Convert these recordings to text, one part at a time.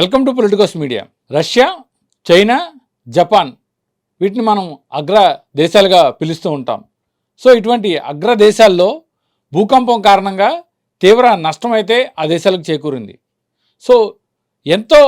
Welcome to Politicos media. Russia China Japan వీటిని మనం అగ్ర దేశాలుగా పిలుస్తూ ఉంటాం. సో ఇటువంటి అగ్ర దేశాల్లో భూకంపం కారణంగా తీవ్ర నష్టం అయితే ఆ దేశాలకు చేకూరింది. సో ఎంతో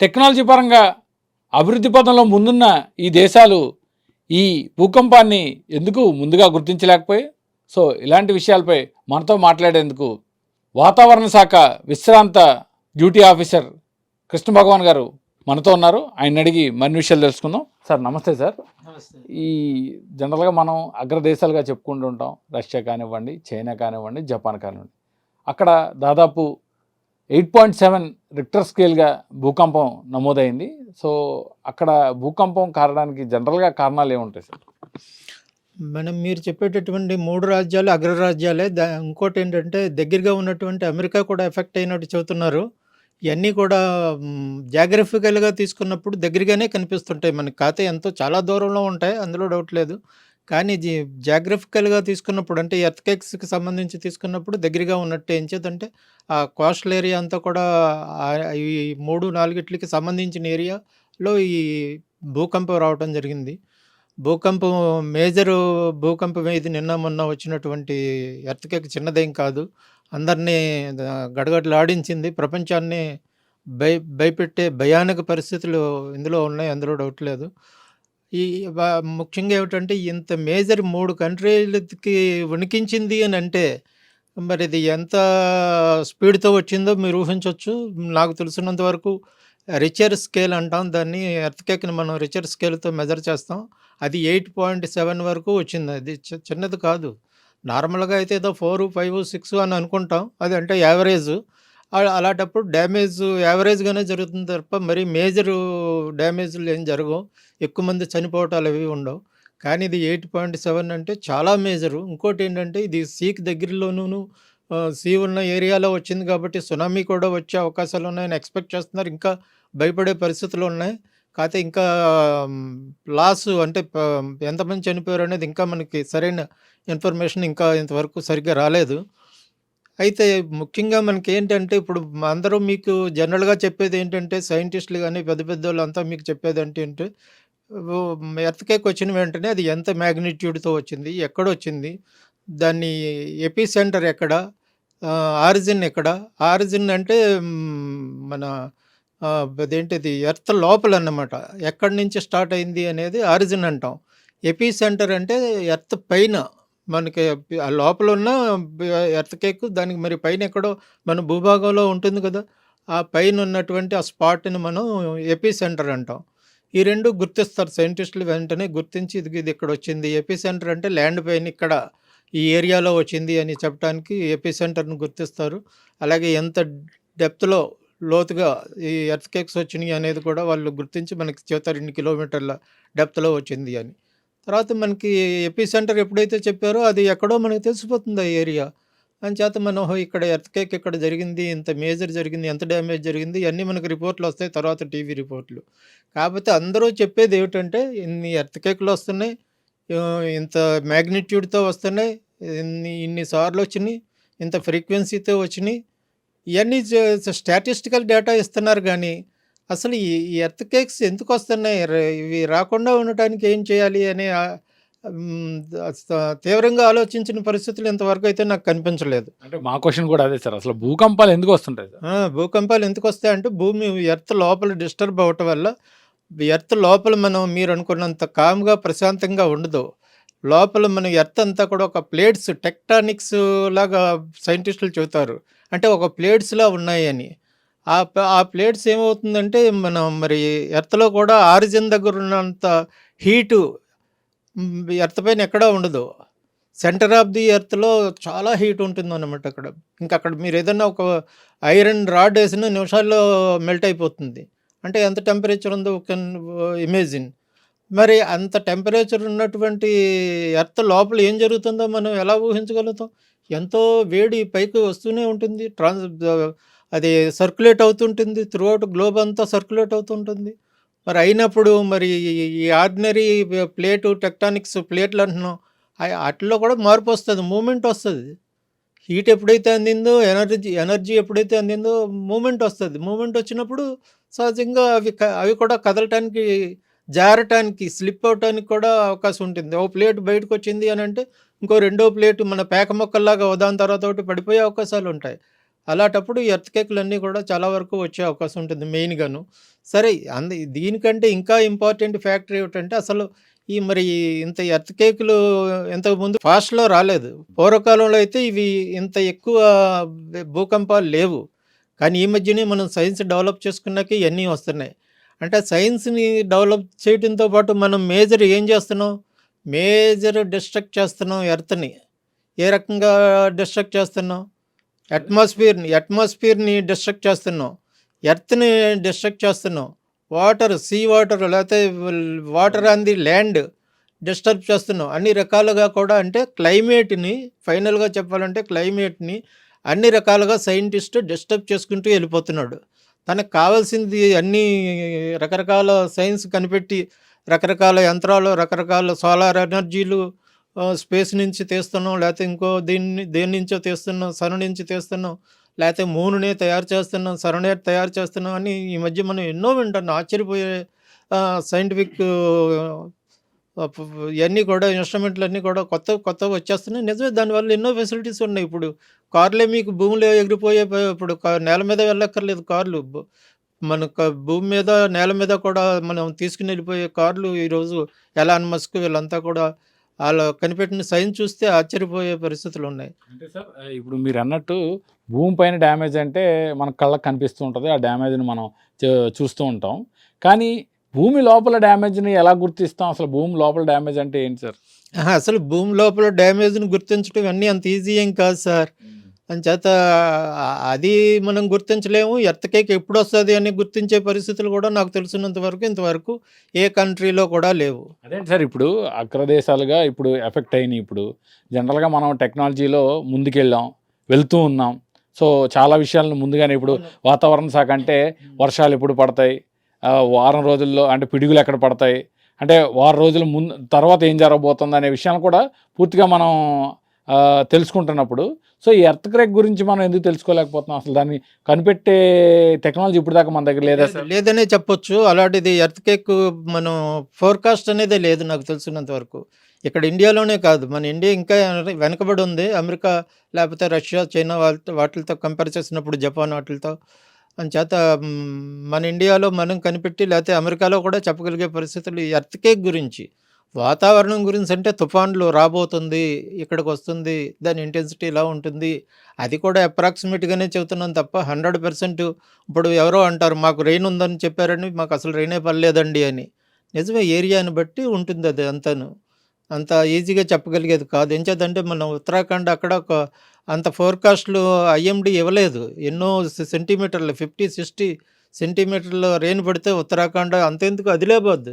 టెక్నాలజీ పరంగా అభివృద్ధి పథంలో ముందున్న ఈ దేశాలు ఈ భూకంపాన్ని ఎందుకు ముందుగా గుర్తించలేకపోయి సో ఇలాంటి విషయాలపై మనతో మాట్లాడేందుకు వాతావరణ శాఖ విశ్రాంత డ్యూటీ ఆఫీసర్ కృష్ణ భగవాన్ గారు మనతో ఉన్నారు. ఆయన అడిగి మరిన్ని విషయాలు తెలుసుకుందాం. సార్ నమస్తే సార్. ఈ జనరల్గా మనం అగ్రదేశాలుగా చెప్పుకుంటూ ఉంటాం. రష్యా కానివ్వండి చైనా కానివ్వండి జపాన్ కానివ్వండి. అక్కడ దాదాపు ఎయిట్ పాయింట్ సెవెన్ రిక్టర్ స్కేల్గా భూకంపం నమోదైంది. సో అక్కడ భూకంపం కారణానికి జనరల్గా కారణాలు ఏముంటాయి సార్? మనం మీరు చెప్పేటటువంటి మూడు రాజ్యాలు అగ్రరాజ్యాలే దా ఇంకోటి ఏంటంటే దగ్గరగా ఉన్నటువంటి అమెరికా కూడా ఎఫెక్ట్ అయినట్టు చెబుతున్నారు. ఇవన్నీ కూడా జాగ్రఫికల్గా తీసుకున్నప్పుడు దగ్గరగానే కనిపిస్తుంటాయి. మనకి కాతే ఎంతో చాలా దూరంలో ఉంటాయి. అందులో డౌట్ లేదు. కానీ జీ జాగ్రఫికల్గా తీసుకున్నప్పుడు అంటే ఎర్త్కేక్స్కి సంబంధించి తీసుకున్నప్పుడు దగ్గరగా ఉన్నట్టు ఏం చేద్దంటే ఆ కోస్టల్ ఏరియా అంతా కూడా ఈ మూడు నాలుగిట్లకి సంబంధించిన ఏరియాలో ఈ భూకంపం రావటం జరిగింది. భూకంపం మేజరు భూకంపం ఇది నిన్న మొన్న వచ్చినటువంటి ఎర్త్కేక్ చిన్నదేం కాదు. అందరినీ గడగడలాడించింది. ప్రపంచాన్ని భయ భయపెట్టే భయానక పరిస్థితులు ఇందులో ఉన్నాయి. అందులో డౌట్ లేదు. ఈ ముఖ్యంగా ఏమిటంటే ఇంత మేజర్ మూడు కంట్రీలకి వణికించింది అని అంటే మరి ఇది ఎంత స్పీడ్తో వచ్చిందో మీరు ఊహించవచ్చు నాకు తెలిసినంత వరకు రిచర్ స్కేల్ అంటాం. దాన్ని ఎర్త్కేక్ని మనం రిచర్ స్కేల్తో మెజర్ చేస్తాం. అది ఎయిట్ పాయింట్ సెవెన్ వరకు వచ్చింది. అది చి- చిన్నది కాదు. నార్మల్గా అయితే ఏదో ఫోర్ ఫైవ్ సిక్స్ అని అనుకుంటాం. అది అంటే యావరేజ్. అలాంటప్పుడు డ్యామేజ్ యావరేజ్గానే జరుగుతుంది తప్ప మరి మేజర్ డ్యామేజ్లు ఏం జరగవు. ఎక్కువ మంది చనిపోవటాలు అవి ఉండవు. కానీ ఇది ఎయిట్ పాయింట్ సెవెన్ అంటే చాలా మేజరు. ఇంకోటి ఏంటంటే ఇది సీకి దగ్గరలోనూ సీ ఉన్న ఏరియాలో వచ్చింది కాబట్టి సునామీ కూడా వచ్చే అవకాశాలు ఉన్నాయని ఎక్స్పెక్ట్ చేస్తున్నారు. ఇంకా భయపడే పరిస్థితులు ఉన్నాయి. కాకపోతే ఇంకా లాస్ అంటే ఎంతమంది చనిపోయారు అనేది ఇంకా మనకి సరైన ఇన్ఫర్మేషన్ ఇంకా ఇంతవరకు సరిగ్గా రాలేదు. అయితే ముఖ్యంగా మనకి ఏంటంటే ఇప్పుడు అందరూ మీకు జనరల్గా చెప్పేది ఏంటంటే సైంటిస్టులు కానీ పెద్ద పెద్ద వాళ్ళు అంతా మీకు చెప్పేది అంటే ఏంటి ఎర్త్కేక్ వచ్చిన వెంటనే అది ఎంత మ్యాగ్నిట్యూడ్తో వచ్చింది ఎక్కడ వచ్చింది దాన్ని ఎపీ సెంటర్ ఎక్కడ ఆరిజిన్ ఎక్కడ ఆరిజిన్ అంటే మన అదేంటిది? ఎర్త్ లోపల అన్నమాట ఎక్కడి నుంచి స్టార్ట్ అయింది అనేది ఆరిజిన్ అంటాం. ఎపీ సెంటర్ అంటే ఎర్త్ పైన మనకి ఆ లోపల ఉన్న ఎర్త్ కేక్ దానికి మరి పైన ఎక్కడో మన భూభాగంలో ఉంటుంది కదా. ఆ పైన ఉన్నటువంటి ఆ స్పాట్ని మనం ఎపీ సెంటర్ అంటాం. ఈ రెండు గుర్తిస్తారు. సైంటిస్టులు వెంటనే గుర్తించి ఇది ఇది ఇక్కడ వచ్చింది. ఎపీ సెంటర్ అంటే ల్యాండ్ పైన ఇక్కడ ఈ ఏరియాలో వచ్చింది అని చెప్పడానికి ఎపీ సెంటర్ని గుర్తిస్తారు. అలాగే ఎంత డెప్త్లో లోతుగా ఈ ఎర్త్ కేక్స్ వచ్చినాయి అనేది కూడా వాళ్ళు గుర్తించి మనకి చెబుతారు ఇన్ని కిలోమీటర్ల డెప్త్లో వచ్చింది అని. తర్వాత మనకి ఎపీ సెంటర్ ఎప్పుడైతే చెప్పారో అది ఎక్కడో మనకి తెలిసిపోతుంది ఆ ఏరియా. అని చేత మనం ఇక్కడ ఎర్త్ కేక్ ఇక్కడ జరిగింది ఇంత మేజర్ జరిగింది ఎంత డ్యామేజ్ జరిగింది ఇవన్నీ మనకు రిపోర్ట్లు వస్తాయి తర్వాత టీవీ రిపోర్ట్లు. కాకపోతే అందరూ చెప్పేది ఏమిటంటే ఇన్ని ఎర్త్ కేక్లు వస్తున్నాయి ఇంత మ్యాగ్నిట్యూడ్తో వస్తున్నాయి ఇన్ని ఇన్నిసార్లు వచ్చినాయి ఇంత ఫ్రీక్వెన్సీతో వచ్చినాయి ఇవన్నీ స్టాటిస్టికల్ డేటా ఇస్తున్నారు కానీ అసలు ఈ ఎర్త్ కేక్స్ ఎందుకు వస్తున్నాయి? ఇవి రాకుండా ఉండటానికి ఏం చేయాలి అని తీవ్రంగా ఆలోచించిన పరిస్థితులు ఇంతవరకు అయితే నాకు కనిపించలేదు. అంటే మా క్వశ్చన్ కూడా అదే సార్. అసలు భూకంపాలు ఎందుకు వస్తుంటాయి భూకంపాలు ఎందుకు వస్తాయంటే భూమి ఎర్త్ లోపల డిస్టర్బ్ అవ్వటం వల్ల ఎర్త్ లోపల మనం మీరు అనుకున్నంత కామ్గా ప్రశాంతంగా ఉండదు. లోపల మన ఎర్త్ అంతా కూడా ఒక ప్లేట్స్ టెక్టానిక్స్ లాగా సైంటిస్టులు చెబుతారు. అంటే ఒక ప్లేట్స్లా ఉన్నాయని ఆ ఆ ప్లేట్స్ ఏమవుతుందంటే మనం మరి ఎర్త్లో కూడా ఆరిజిన్ దగ్గర ఉన్నంత హీటు ఎర్త్ పైన ఎక్కడా ఉండదు. సెంటర్ ఆఫ్ ది ఎర్త్లో చాలా హీట్ ఉంటుంది అనమాట అక్కడ. ఇంకా అక్కడ మీరు ఏదైనా ఒక ఐరన్ రాడ్ వేసిన నిమిషాల్లో మెల్ట్ అయిపోతుంది. అంటే ఎంత టెంపరేచర్ ఉందో కెన్ ఇమేజిన్ మరి అంత టెంపరేచర్ ఉన్నటువంటి ఎర్త్ లోపల ఏం జరుగుతుందో మనం ఎలా ఊహించగలుగుతాం? ఎంతో వేడి పైకి వస్తూనే ఉంటుంది. ట్రాన్స్ అది సర్క్యులేట్ అవుతుంటుంది. త్రూఅవుట్ గ్లోబ్ అంతా సర్క్యులేట్ అవుతుంటుంది. మరి అయినప్పుడు మరి ఈ ఆర్డినరీ ప్లేటు టెక్టానిక్స్ ప్లేట్లు అంటున్నాం. వాటిలో కూడా మార్పు వస్తుంది మూమెంట్ వస్తుంది. హీట్ ఎప్పుడైతే అందిందో ఎనర్జీ ఎనర్జీ ఎప్పుడైతే అందిందో మూమెంట్ వస్తుంది. మూమెంట్ వచ్చినప్పుడు సహజంగా అవి క అవి కూడా కదలటానికి జారటానికి స్లిప్ అవటానికి కూడా అవకాశం ఉంటుంది. ఓ ప్లేట్ బయటకు వచ్చింది అని అంటే ఇంకో రెండో ప్లేట్ మన పేక మొక్కల్లాగా దాని తర్వాత ఒకటి పడిపోయే అవకాశాలు ఉంటాయి. అలాంటప్పుడు ఈ కేకులు అన్నీ కూడా చాలా వరకు వచ్చే అవకాశం ఉంటుంది మెయిన్గాను. సరే అంద దీనికంటే ఇంకా ఇంపార్టెంట్ ఫ్యాక్టర్ ఏమిటంటే అసలు ఈ మరి ఇంత ఎర్త్ కేకులు ఇంతకుముందు ఫాస్ట్లో రాలేదు. పూర్వకాలంలో అయితే ఇవి ఇంత ఎక్కువ భూకంపాలు లేవు. కానీ ఈ మధ్యనే మనం సైన్స్ డెవలప్ చేసుకున్నాక ఇవన్నీ వస్తున్నాయి. అంటే సైన్స్ని డెవలప్ చేయడంతో పాటు మనం మేజర్ ఏం చేస్తున్నాం? మేజర్ డిస్ట్రక్ట్ చేస్తున్నాం ఎర్త్ని. ఏ రకంగా డిస్ట్రక్ట్ చేస్తున్నాం? అట్మాస్ఫియర్ని అట్మాస్ఫియర్ని డిస్ట్రక్ట్ చేస్తున్నాం. ఎర్త్ని డిస్ట్రక్ట్ చేస్తున్నాం. వాటర్ సీ వాటర్ లేకపోతే water on the land disturb చేస్తున్నాం. అన్ని రకాలుగా కూడా అంటే క్లైమేట్ని ఫైనల్గా చెప్పాలంటే క్లైమేట్ని అన్ని రకాలుగా సైంటిస్ట్ డిస్టర్బ్ చేసుకుంటూ వెళ్ళిపోతున్నాడు. తనకు కావాల్సింది అన్ని రకరకాల సైన్స్ కనిపెట్టి రకరకాల యంత్రాలు రకరకాల సోలార్ ఎనర్జీలు స్పేస్ నుంచి తీస్తున్నాం లేకపోతే ఇంకో దీన్ని దేని నుంచో తీస్తున్నాం సన్ నుంచి తీస్తున్నాం లేకపోతే మూనునే తయారు చేస్తున్నాం సరనే తయారు చేస్తున్నాం అని ఈ మధ్య మనం ఎన్నో వింటున్నాం. ఆశ్చర్యపోయే సైంటిఫిక్ ఇవన్నీ కూడా ఇన్స్ట్రుమెంట్లు అన్నీ కూడా కొత్త కొత్త వచ్చేస్తున్నాయి. నిజమే దానివల్ల ఎన్నో ఫెసిలిటీస్ ఉన్నాయి. ఇప్పుడు కార్లే మీకు భూమిలో ఎగిరిపోయే ఇప్పుడు నేల మీద వెళ్ళక్కర్లేదు కార్లు. బ- మన క- భూమి మీద నేల మీద కూడా మనం తీసుకుని వెళ్ళిపోయే కార్లు ఈరోజు ఎలాన్ మస్క్ వీళ్ళంతా కూడా వాళ్ళు కనిపెట్టిన సైన్స్ చూస్తే ఆశ్చర్యపోయే పరిస్థితులు ఉన్నాయి. అంటే సార్ ఇప్పుడు మీరు అన్నట్టు భూమి పైన డ్యామేజ్ అంటే మన కళ్ళకు కనిపిస్తూ ఉంటుంది. ఆ డ్యామేజ్ని మనం చూ- చూస్తూ ఉంటాం. కానీ భూమి లోపల డ్యామేజ్ని ఎలా గుర్తిస్తాం? అసలు భూమి లోపల డ్యామేజ్ అంటే ఏంటి సార్? అసలు భూమి లోపల డ్యామేజ్ని గుర్తించడం అన్నీ అంత ఈజీ ఏం కాదు సార్. అంచేత అది మనం గుర్తించలేము. ఎర్తకేక్ ఎప్పుడు వస్తుంది అని గుర్తించే పరిస్థితులు కూడా నాకు తెలిసినంత వరకు ఇంతవరకు ఏ కంట్రీలో కూడా లేవు. అదేంటి సార్ ఇప్పుడు అగ్రదేశాలుగా ఇప్పుడు ఎఫెక్ట్ అయినాయి ఇప్పుడు. జనరల్గా మనం టెక్నాలజీలో ముందుకెళ్ళాం వెళ్తూ ఉన్నాం. సో చాలా విషయాలను ముందుగానే ఇప్పుడు వాతావరణ శాఖ అంటే వర్షాలు ఎప్పుడు పడతాయి వారం రోజుల్లో అంటే పిడుగులు ఎక్కడ పడతాయి. అంటే వారం రోజుల ముందు తర్వాత ఏం జరగబోతుంది అనే విషయాన్ని కూడా పూర్తిగా మనం తెలుసుకుంటున్నప్పుడు. సో ఈ ఎర్త్ క్రేక్ గురించి మనం ఎందుకు తెలుసుకోలేకపోతున్నాం? అసలు దాన్ని కనిపెట్టే టెక్నాలజీ ఇప్పుడు దాకా మన దగ్గర లేదా లేదనే చెప్పొచ్చు. అలాంటిది ఎర్త్కేక్ మనం ఫోర్కాస్ట్ అనేదే లేదు నాకు తెలిసినంత వరకు. ఇక్కడ ఇండియాలోనే కాదు. మన ఇండియా ఇంకా వెనకబడి ఉంది. అమెరికా లేకపోతే రష్యా చైనా వాళ్ళతో వాటితో కంపేర్ చేసినప్పుడు జపాన్ వాటితో అంచేత మ్, మన ఇండియాలో మనం కనిపెట్టి లేకపోతే అమెరికాలో కూడా చెప్పగలిగే పరిస్థితులు ఈ ఎర్త్కేక్ గురించి. వాతావరణం గురించి అంటే తుఫాన్లు రాబోతుంది ఇక్కడికి వస్తుంది దాని ఇంటెన్సిటీ ఇలా ఉంటుంది. అది కూడా అప్రాక్సిమేట్గానే చెబుతున్నాం తప్ప హండ్రెడ్ పర్సెంట్ ఇప్పుడు ఎవరో అంటారు మాకు రెయిన్ ఉందని చెప్పారని మాకు అసలు రెయినే పడలేదండి అని. నిజమే ఏరియాని బట్టి ఉంటుంది అది అంతాను. అంత ఈజీగా చెప్పగలిగేది కాదు. ఏం చేద్దంటే మన ఉత్తరాఖండ్ అక్కడ ఒక అంత ఫోర్కాస్ట్లు ఐఎండి ఇవ్వలేదు. ఎన్నో సెంటీమీటర్లు ఫిఫ్టీ సిక్స్టీ సెంటీమీటర్లు రెయిన్ పడితే ఉత్తరాఖండ్ అంతెందుకు? ఆదిలాబాద్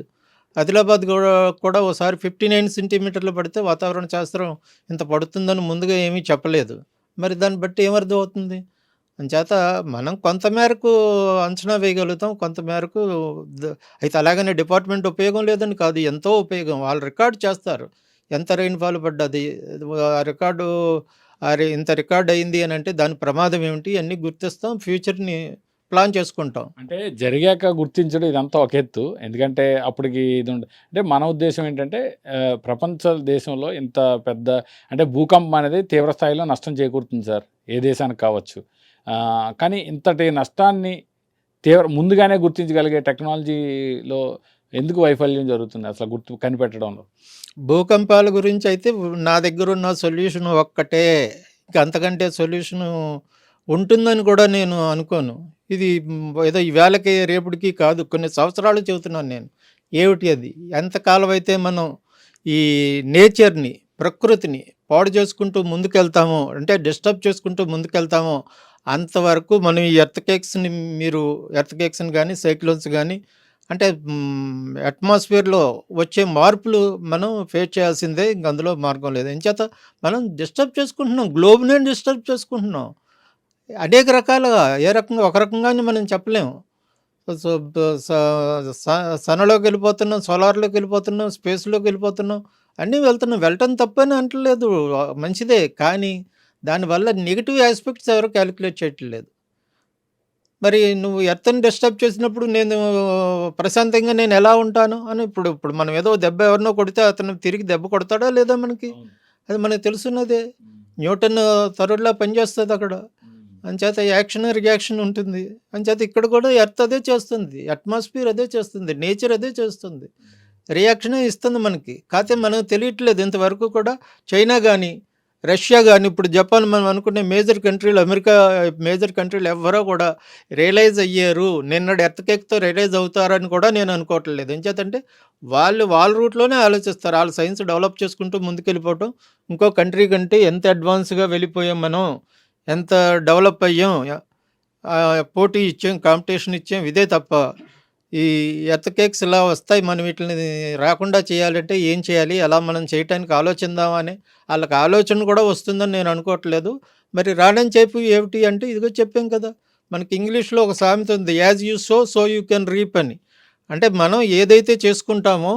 ఆదిలాబాద్ కూడా కూడా ఓసారి ఫిఫ్టీ నైన్ సెంటీమీటర్లు పడితే వాతావరణ శాస్త్రం ఇంత పడుతుందని ముందుగా ఏమీ చెప్పలేదు. మరి దాన్ని బట్టి ఏమర్థం అవుతుంది అంచేత మనం కొంతమేరకు అంచనా వేయగలుగుతాం కొంతమేరకు అయితే అలాగనే డిపార్ట్మెంట్ ఉపయోగం లేదని కాదు ఎంతో ఉపయోగం. వాళ్ళు రికార్డ్ చేస్తారు. ఎంత రెయిన్ఫాల్ పడ్డది ఆ రికార్డు ఆ ఇంత రికార్డ్ అయింది అని అంటే దాని ప్రమాదం ఏమిటి అన్నీ గుర్తిస్తాం. ఫ్యూచర్ని ప్లాన్ చేసుకుంటాం. అంటే జరిగాక గుర్తించడం ఇదంతా ఒక ఎత్తు. ఎందుకంటే అప్పటికి ఇది ఉండ అంటే మన ఉద్దేశం ఏంటంటే ప్రపంచ దేశంలో ఇంత పెద్ద అంటే భూకంపం అనేది తీవ్ర స్థాయిలో నష్టం చేకూరుతుంది సార్ ఏ దేశానికి కావచ్చు. కానీ ఇంతటి నష్టాన్ని తీవ్ర ముందుగానే గుర్తించగలిగే టెక్నాలజీలో ఎందుకు వైఫల్యం జరుగుతుంది అసలు గుర్తు కనిపెట్టడంలో? భూకంపాల గురించి అయితే నా దగ్గర ఉన్న సొల్యూషన్ ఒక్కటే. ఇంక అంతకంటే సొల్యూషన్ ఉంటుందని కూడా నేను అనుకోను. ఇది ఏదో ఈవేళకి రేపటికి కాదు కొన్ని సంవత్సరాలు చెబుతున్నాను నేను. ఏమిటి అది? ఎంతకాలం అయితే మనం ఈ నేచర్ని ప్రకృతిని పాడు చేసుకుంటూ ముందుకెళ్తామో అంటే డిస్టర్బ్ చేసుకుంటూ ముందుకెళ్తామో అంతవరకు మనం ఈ ఎర్త్ కేక్స్ని మీరు ఎర్త్ కేక్స్ని కానీ సైక్లోన్స్ కానీ అంటే అట్మాస్ఫియర్లో వచ్చే మార్పులు మనం ఫేస్ చేయాల్సిందే ఇంక అందులో మార్గం లేదు. ఎంచేత మనం డిస్టర్బ్ చేసుకుంటున్నాం గ్లోబ్నే డిస్టర్బ్ చేసుకుంటున్నాం. అనేక రకాలుగా ఏ రకంగా ఒక రకంగానే మనం చెప్పలేము. సో బ- స- స- సనలోకి వెళ్ళిపోతున్నాం సోలార్లోకి వెళ్ళిపోతున్నాం స్పేస్లోకి వెళ్ళిపోతున్నాం అన్నీ వెళ్తున్నాం. వెళ్ళటం తప్పని అంటలేదు. మంచిదే. కానీ దానివల్ల నెగిటివ్ ఆస్పెక్ట్స్ ఎవరు క్యాలిక్యులేట్ చేయట్లేదు మరి నువ్వు ఎర్త్ని డిస్టర్బ్ చేసినప్పుడు నేను ప్రశాంతంగా నేను ఎలా ఉంటాను అని ఇప్పుడు ఇప్పుడు మనం ఏదో దెబ్బ ఎవరినో కొడితే అతను తిరిగి దెబ్బ కొడతాడా లేదా మనకి? అది మనకు తెలుసున్నదే. న్యూటన్ థర్డ్లా పనిచేస్తుంది అక్కడ. అంచేత యాక్షన్ రియాక్షన్ ఉంటుంది. అంచేత ఇక్కడ కూడా ఎర్త్ అదే చేస్తుంది అట్మాస్ఫియర్ అదే చేస్తుంది నేచర్ అదే చేస్తుంది. రియాక్షనే ఇస్తుంది మనకి. కాకపోతే మనకు తెలియట్లేదు. ఇంతవరకు కూడా చైనా కానీ రష్యా కానీ ఇప్పుడు జపాన్ మనం అనుకునే మేజర్ కంట్రీలు అమెరికా మేజర్ కంట్రీలు ఎవరో కూడా రియలైజ్ అయ్యారు. నిన్నటి ఎర్తకేక్తో రియలైజ్ అవుతారని కూడా నేను అనుకోవట్లేదు. ఎంచేతంటే వాళ్ళు వాళ్ళ రూట్లోనే ఆలోచిస్తారు. వాళ్ళ సైన్స్ డెవలప్ చేసుకుంటూ ముందుకెళ్ళిపోవటం. ఇంకో కంట్రీ కంటే ఎంత అడ్వాన్స్గా వెళ్ళిపోయాం మనం. ఎంత డెవలప్ అయ్యాం పోటీ ఇచ్చాం కాంపిటీషన్ ఇచ్చాం ఇదే తప్ప ఈ ఎర్త్ కేక్స్ ఇలా వస్తాయి మనం వీటిని రాకుండా చేయాలంటే ఏం చేయాలి అలా మనం చేయటానికి ఆలోచిద్దామా అని వాళ్ళకి ఆలోచన కూడా వస్తుందని నేను అనుకోవట్లేదు. మరి రానని చెప్పి ఏమిటి అంటే ఇదిగో చెప్పాం కదా మనకి ఇంగ్లీష్లో ఒక సామెత ఉంది as you sow so you can reap అని. అంటే మనం ఏదైతే చేసుకుంటామో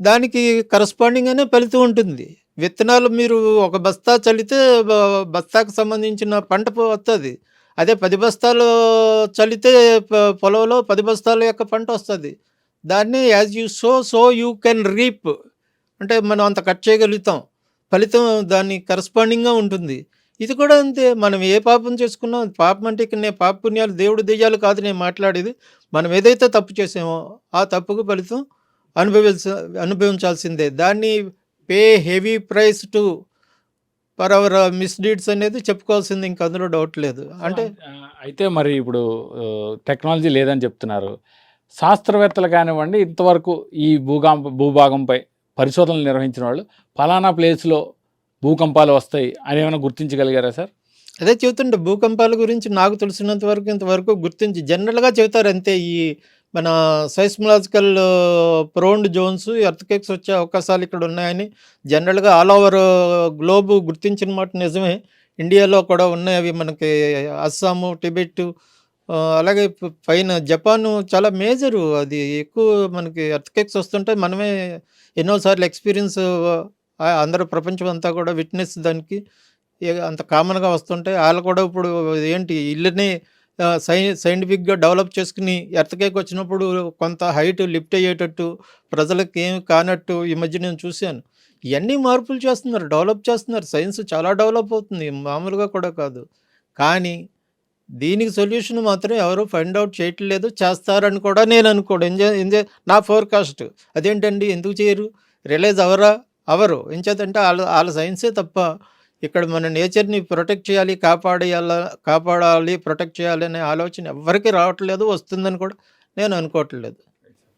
దానికి కరస్పాండింగ్ అనే ఫలితం ఉంటుంది. విత్తనాలు మీరు ఒక బస్తా చల్లితే బస్తాకు సంబంధించిన పంట వస్తుంది అదే పది బస్తాలు చల్లితే పొలంలో పది బస్తాల యొక్క పంట వస్తుంది. దాన్ని as you sow so you can reap. అంటే మనం అంత కట్ చేయగలుగుతాం. ఫలితం దాన్ని కరస్పాండింగ్గా ఉంటుంది. ఇది కూడా అంతే. మనం ఏ పాపం చేసుకున్నాం పాపం అంటే ఇక్కడ నేను పాప పుణ్యాలు దేవుడు దెయ్యాలు కాదు నేను మాట్లాడేది. మనం ఏదైతే తప్పు చేసామో ఆ తప్పుకు ఫలితం అనుభవించ అనుభవించాల్సిందే. దాన్ని pay heavy price to for our misdeeds అనేది చెప్పుకోవాల్సింది ఇంక అందులో డౌట్ లేదు. అంటే అయితే మరి ఇప్పుడు టెక్నాలజీ లేదని చెప్తున్నారు. శాస్త్రవేత్తలు కానివ్వండి ఇంతవరకు ఈ భూగాంప భూభాగంపై పరిశోధనలు నిర్వహించిన వాళ్ళు ఫలానా ప్లేస్లో భూకంపాలు వస్తాయి అని ఏమైనా గుర్తించగలిగారా సార్? అదే చెబుతుండే భూకంపాల గురించి నాకు తెలిసినంత వరకు ఇంతవరకు గుర్తించి జనరల్గా చెబుతారు అంతే ఈ మన సైస్మలాజికల్ ప్రోన్డ్ జోన్స్ ఎర్త్కేక్స్ వచ్చే అవకాశాలు ఇక్కడ ఉన్నాయని జనరల్గా ఆల్ ఓవర్ గ్లోబ్ గుర్తించిన మాట నిజమే. ఇండియాలో కూడా ఉన్నాయి అవి మనకి అస్సాము టిబెట్ uh, అలాగే పైన జపాన్ చాలా మేజరు అది ఎక్కువ మనకి ఎర్త్కేక్స్ వస్తుంటే మనమే ఎన్నోసార్లు ఎక్స్పీరియన్స్ అందరూ ప్రపంచం అంతా కూడా విట్నెస్ దానికి అంత కామన్గా వస్తుంటాయి. వాళ్ళు కూడా ఇప్పుడు ఏంటి ఇల్లుని సై సైంటిఫిక్గా డెవలప్ చేసుకుని ఎర్త్కేక్ వచ్చినప్పుడు కొంత హైట్ లిఫ్ట్ అయ్యేటట్టు ప్రజలకు ఏమి కానట్టు ఈ మధ్య నేను చూశాను. ఇవన్నీ మార్పులు చేస్తున్నారు డెవలప్ చేస్తున్నారు. సైన్స్ చాలా డెవలప్ అవుతుంది మామూలుగా కూడా కాదు. కానీ దీనికి సొల్యూషన్ మాత్రం ఎవరు ఫైండ్ అవుట్ చేయట్లేదు చేస్తారని కూడా నేను అనుకోడు ఎంజే నా ఫోర్కాస్ట్ అదేంటండి? ఎందుకు చేయరు? రిలైజ్ అవరా? అవరు. ఎంచేతంటే వాళ్ళ వాళ్ళ సైన్సే తప్ప ఇక్కడ మన నేచర్ని ప్రొటెక్ట్ చేయాలి కాపాడేయాల కాపాడాలి ప్రొటెక్ట్ చేయాలి అనే ఆలోచన ఎవరికి రావట్లేదు వస్తుందని కూడా నేను అనుకోవట్లేదు.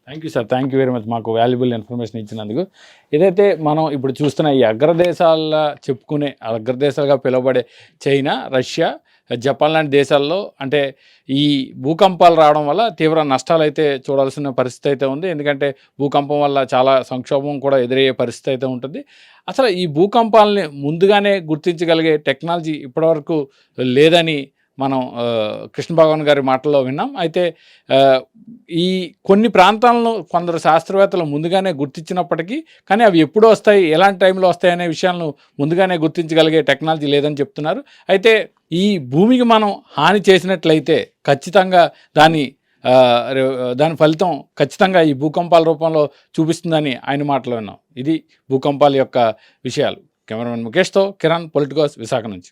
Thank you sir thank you very much మాకు వాల్యుబుల్ ఇన్ఫర్మేషన్ ఇచ్చినందుకు. ఏదైతే మనం ఇప్పుడు చూస్తున్న ఈ అగ్రదేశాల చెప్పుకునే అగ్రదేశాలుగా పిలువబడే చైనా రష్యా జపాన్ లాంటి దేశాల్లో అంటే ఈ భూకంపాలు రావడం వల్ల తీవ్ర నష్టాలు అయితే చూడాల్సిన పరిస్థితి అయితే ఉంది. ఎందుకంటే భూకంపం వల్ల చాలా సంక్షోభం కూడా ఎదురయ్యే పరిస్థితి అయితే ఉంటుంది. అసలు ఈ భూకంపాలని ముందుగానే గుర్తించగలిగే టెక్నాలజీ ఇప్పటివరకు లేదని మనం కృష్ణ భగవాన్ గారి మాటల్లో విన్నాం. అయితే ఈ కొన్ని ప్రాంతాలను కొందరు శాస్త్రవేత్తలు ముందుగానే గుర్తించినప్పటికీ కానీ అవి ఎప్పుడు వస్తాయి ఎలాంటి టైంలో వస్తాయి అనే విషయాలను ముందుగానే గుర్తించగలిగే టెక్నాలజీ లేదని చెప్తున్నారు. అయితే ఈ భూమికి మనం హాని చేసినట్లయితే ఖచ్చితంగా దాని దాని ఫలితం ఖచ్చితంగా ఈ భూకంపాల రూపంలో చూపిస్తుందని ఆయన మాటలో విన్నాం. ఇది భూకంపాల యొక్క విషయాలు. కెమెరామెన్ ముఖేష్తో కిరణ్ పొలిటికోస్ విశాఖ నుంచి.